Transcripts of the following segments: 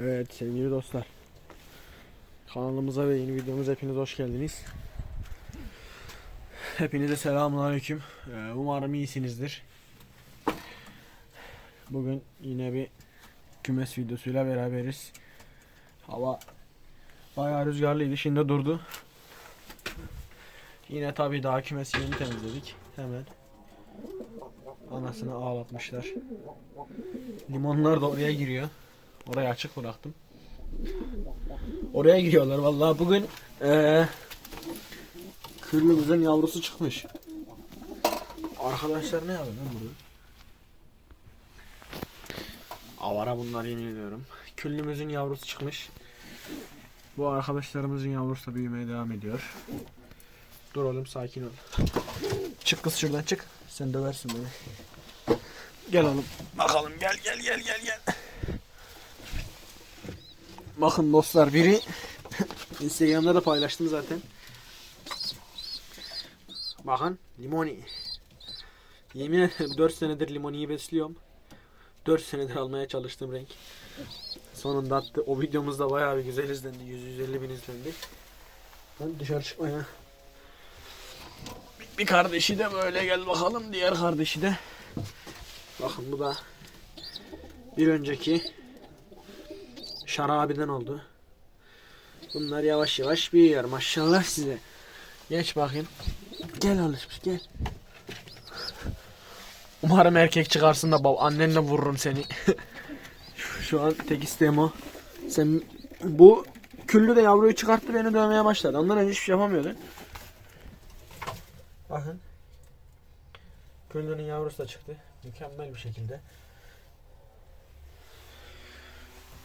Evet sevgili dostlar. Kanalımıza ve yeni videomuza hepiniz hoş geldiniz. Hepinize selamünaleyküm. Ee, umarım iyisinizdir. Bugün yine bir kümes videosuyla beraberiz. Hava bayağı rüzgarlıydı. Şimdi durdu. Yine tabii daha kümesi yeni temizledik. Hemen. Anasını ağlatmışlar. Limonlar da oraya giriyor. Orayı açık bıraktım. Oraya giriyorlar vallahi bugün eee küllümüzün yavrusu çıkmış. Arkadaşlar ne yapıyor burada? Avara bunlar yemin ediyorum. Küllümüzün yavrusu çıkmış. Bu arkadaşlarımızın yavrusu da büyümeye devam ediyor. Dur oğlum sakin ol. Çık kız şuradan çık. Sen döversin beni. Gel oğlum. Bakalım gel gel gel gel gel. Bakın dostlar biri Instagram'da da paylaştım zaten. Bakın limoni. Yemin ederim 4 senedir limoniyi besliyorum. 4 senedir almaya çalıştığım renk. Sonunda attı. O videomuzda bayağı bir güzel izlendi. 100-150 bin izlendi. Ben dışarı çıkmaya. Bir kardeşi de böyle gel bakalım. Diğer kardeşi de. Bakın bu da bir önceki şarabiden oldu. Bunlar yavaş yavaş büyüyor maşallah size. Geç bakayım. Gel alışmış gel. Umarım erkek çıkarsın da bab annenle vururum seni. Şu- an tek isteğim o. Sen bu küllü de yavruyu çıkarttı beni dövmeye başladı. Ondan önce hiçbir şey yapamıyordu. Bakın. Küllünün yavrusu da çıktı. Mükemmel bir şekilde.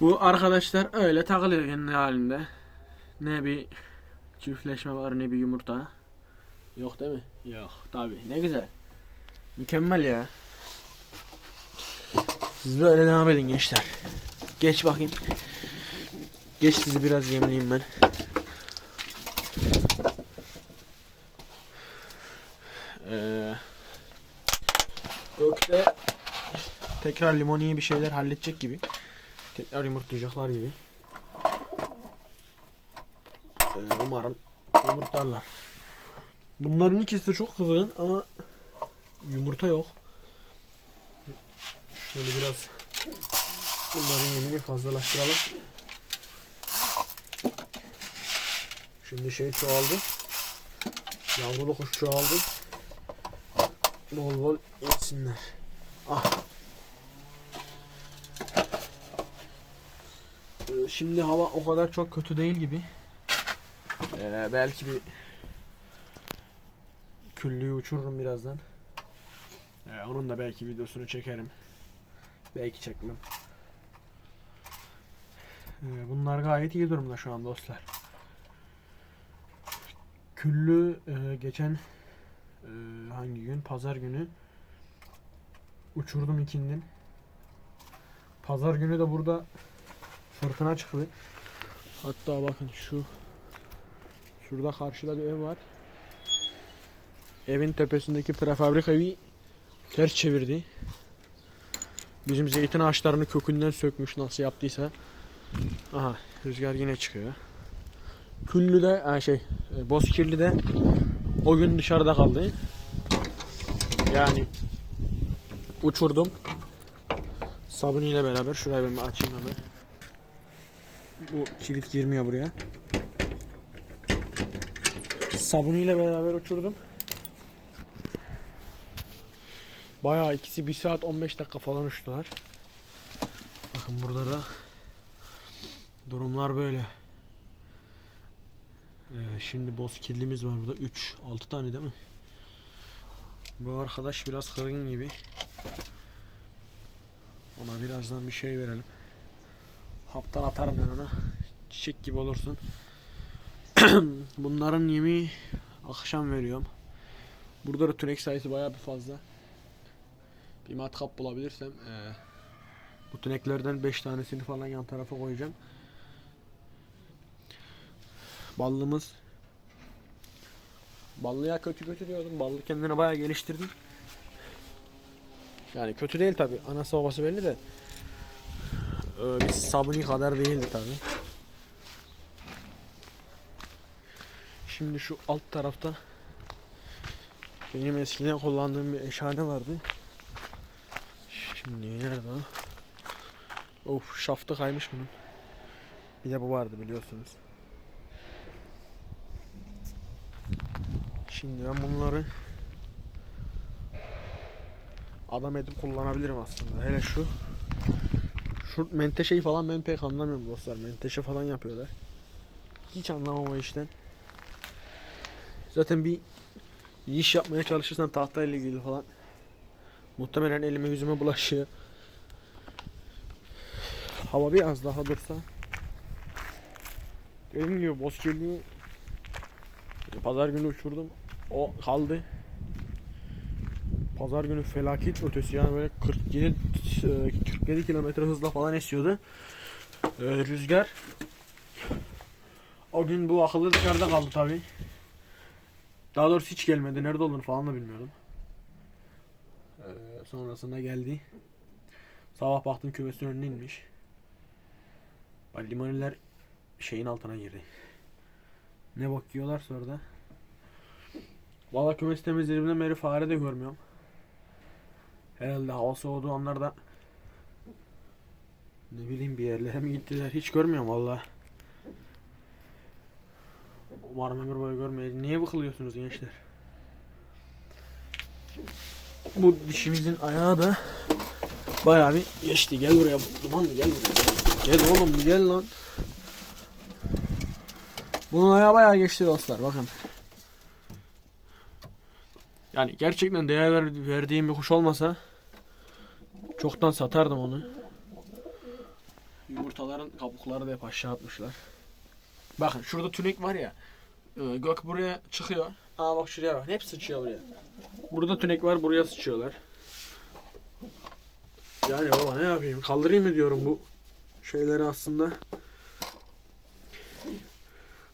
Bu arkadaşlar öyle takılıyor kendi halinde. Ne bir çiftleşme var ne bir yumurta. Yok değil mi? Yok tabi. Ne güzel. Mükemmel ya. Siz böyle devam edin gençler. Geç bakayım. Geç sizi biraz yemleyeyim ben. Ee, Gökte tekrar limoniyi bir şeyler halledecek gibi. Tekrar yumurtlayacaklar gibi. Ee, umarım yumurtlarlar. Bunların ikisi de çok kızgın ama yumurta yok. Şöyle biraz bunların yemini fazlalaştıralım. Şimdi şey çoğaldı. Yavrulu kuş çoğaldı. Bol bol yesinler. Ah. Şimdi hava o kadar çok kötü değil gibi. Ee, belki bir küllüğü uçururum birazdan. Ee, onun da belki videosunu çekerim. Belki çekmem. Ee, bunlar gayet iyi durumda şu an dostlar. Küllü e, geçen e, hangi gün? Pazar günü uçurdum ikindin. Pazar günü de burada fırtına çıktı. Hatta bakın şu şurada karşıda bir ev var. Evin tepesindeki prefabrik evi ters çevirdi. Bizim zeytin ağaçlarını kökünden sökmüş nasıl yaptıysa. Aha rüzgar yine çıkıyor. Küllü de ha şey e, Bozkirli de o gün dışarıda kaldı. Yani uçurdum. Sabun ile beraber şurayı ben açayım hemen. Bu kilit girmiyor buraya. Sabun ile beraber uçurdum. Bayağı ikisi 1 saat 15 dakika falan uçtular. Bakın burada da durumlar böyle. Ee, şimdi boz kirlimiz var burada 3 6 tane değil mi? Bu arkadaş biraz kırgın gibi. Ona birazdan bir şey verelim. Haptan atarım ben ona. Çiçek gibi olursun. Bunların yemi akşam veriyorum. Burada da tünek sayısı bayağı bir fazla. Bir matkap bulabilirsem eee, bu tüneklerden 5 tanesini falan yan tarafa koyacağım. Ballımız Ballıya kötü kötü diyordum. Ballı kendini bayağı geliştirdi. Yani kötü değil tabi. Anası babası belli de. Ee, biz kadar değildi tabi. Şimdi şu alt tarafta benim eskiden kullandığım bir eşhane vardı. Şimdi nerede o? Of şaftı kaymış bunun. Bir de bu vardı biliyorsunuz. Şimdi ben bunları adam edip kullanabilirim aslında. Hele şu şu menteşeyi falan ben pek anlamıyorum dostlar. Menteşe falan yapıyorlar. Hiç anlamam o işten. Zaten bir iş yapmaya çalışırsan tahtayla ilgili falan muhtemelen elime yüzüme bulaşıyor. Hava biraz daha dursa Dediğim gibi bozkirliği pazar günü uçurdum. O kaldı. Pazar günü felaket ötesi yani böyle 47 e, 47 kilometre hızla falan esiyordu. Ee, rüzgar. O gün bu akıllı dışarıda kaldı tabi. Daha doğrusu hiç gelmedi. Nerede olduğunu falan da bilmiyorum. Ee, sonrasında geldi. Sabah baktım kümesin önüne inmiş. Limoniler şeyin altına girdi. Ne bakıyorlar sonra da. Valla kümes temizlediğimden beri fare de görmüyorum. Herhalde hava soğuduğu anlarda ne bileyim bir yerlere mi gittiler hiç görmüyorum valla. Umarım ömür boyu görmeyiz. Niye bıkılıyorsunuz gençler? Bu dişimizin ayağı da bayağı bir geçti. Gel buraya. Dumanlı gel buraya. Gel oğlum gel lan. Bunun ayağı bayağı geçti dostlar bakın. Yani gerçekten değer ver- verdiğim bir kuş olmasa çoktan satardım onu. Yumurtaların kabukları da hep aşağı atmışlar. Bakın şurada tünek var ya. e, Gök buraya çıkıyor. Aa bak şuraya bak. Hep sıçıyor buraya. Burada tünek var buraya sıçıyorlar. Yani baba ne yapayım? Kaldırayım mı diyorum bu şeyleri aslında.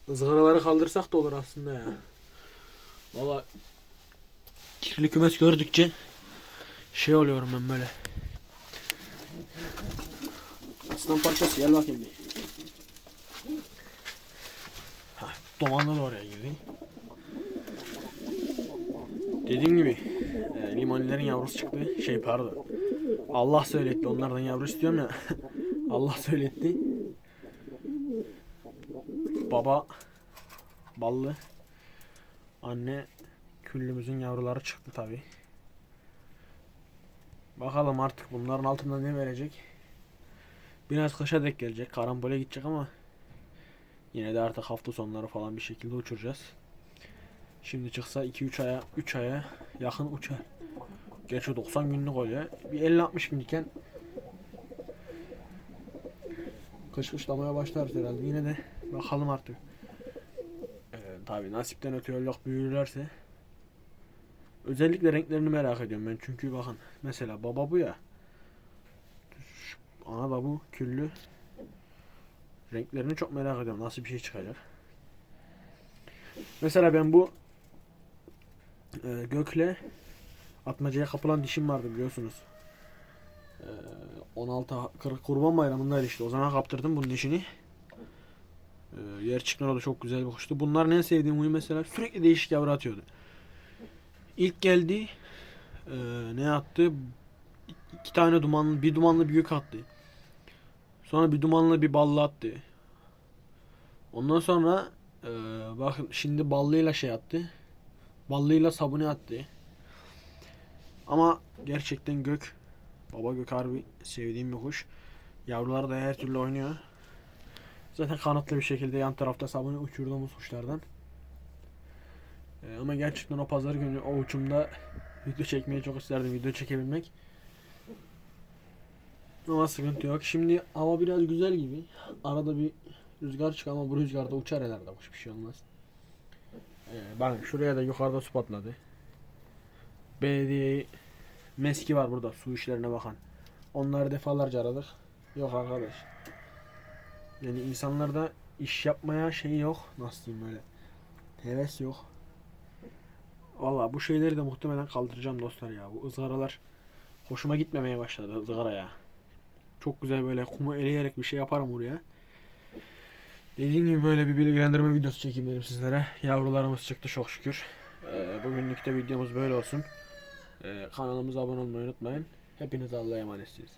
Izgaraları kaldırsak da olur aslında ya. Valla kirli kümes gördükçe şey oluyorum ben böyle. Aslan parçası gel bakayım bir. Dumanlı da oraya girdi. Dediğim gibi e, limonilerin yavrusu çıktı. Şey pardon. Allah söyletti. Onlardan yavru istiyorum ya. Allah söyletti. Baba ballı. Anne küllümüzün yavruları çıktı tabi. Bakalım artık bunların altında ne verecek. Biraz kışa dek gelecek. Karambole gidecek ama yine de artık hafta sonları falan bir şekilde uçuracağız. Şimdi çıksa 2-3 aya 3 aya yakın uçar. Gerçi 90 günlük oluyor. Bir 50-60 günlükken kış kışlamaya başlarız herhalde. Yine de bakalım artık. Ee, tabii nasipten öte yolluk büyürlerse. Özellikle renklerini merak ediyorum ben. Çünkü bakın mesela baba bu ya. Ana da bu küllü. Renklerini çok merak ediyorum. Nasıl bir şey çıkacak. Mesela ben bu e, gökle atmacaya kapılan dişim vardı biliyorsunuz. E, 16 40 kurban bayramındaydı işte. O zaman kaptırdım bunun dişini. E, gerçekten o da çok güzel bir kuştu. Bunların en sevdiğim huyu mesela sürekli değişik yavru atıyordu. İlk geldi e, ne attı? İki tane dumanlı, bir dumanlı bir gök attı. Sonra bir dumanlı bir ballı attı. Ondan sonra e, bakın şimdi ballıyla şey attı. Ballıyla sabuni attı. Ama gerçekten gök baba gök harbi sevdiğim bir kuş. Yavrular da her türlü oynuyor. Zaten kanatlı bir şekilde yan tarafta sabuni uçurduğumuz kuşlardan. Ee, ama gerçekten o pazar günü o uçumda video çekmeyi çok isterdim. Video çekebilmek. Ama sıkıntı yok. Şimdi hava biraz güzel gibi. Arada bir rüzgar çıkıyor ama bu rüzgarda uçar herhalde. Hoş bir şey olmaz. Ee, bakın şuraya da yukarıda su patladı. Belediyeyi meski var burada su işlerine bakan. Onları defalarca aradık. Yok arkadaş. Yani insanlarda iş yapmaya şey yok. Nasıl diyeyim böyle. Heves yok. Valla bu şeyleri de muhtemelen kaldıracağım dostlar ya. Bu ızgaralar hoşuma gitmemeye başladı ızgara ya. Çok güzel böyle kumu eleyerek bir şey yaparım oraya. Dediğim gibi böyle bir bilgilendirme videosu çekeyim dedim sizlere. Yavrularımız çıktı çok şükür. Ee, bugünlük de videomuz böyle olsun. Ee, kanalımıza abone olmayı unutmayın. Hepinize Allah'a emanetsiniz.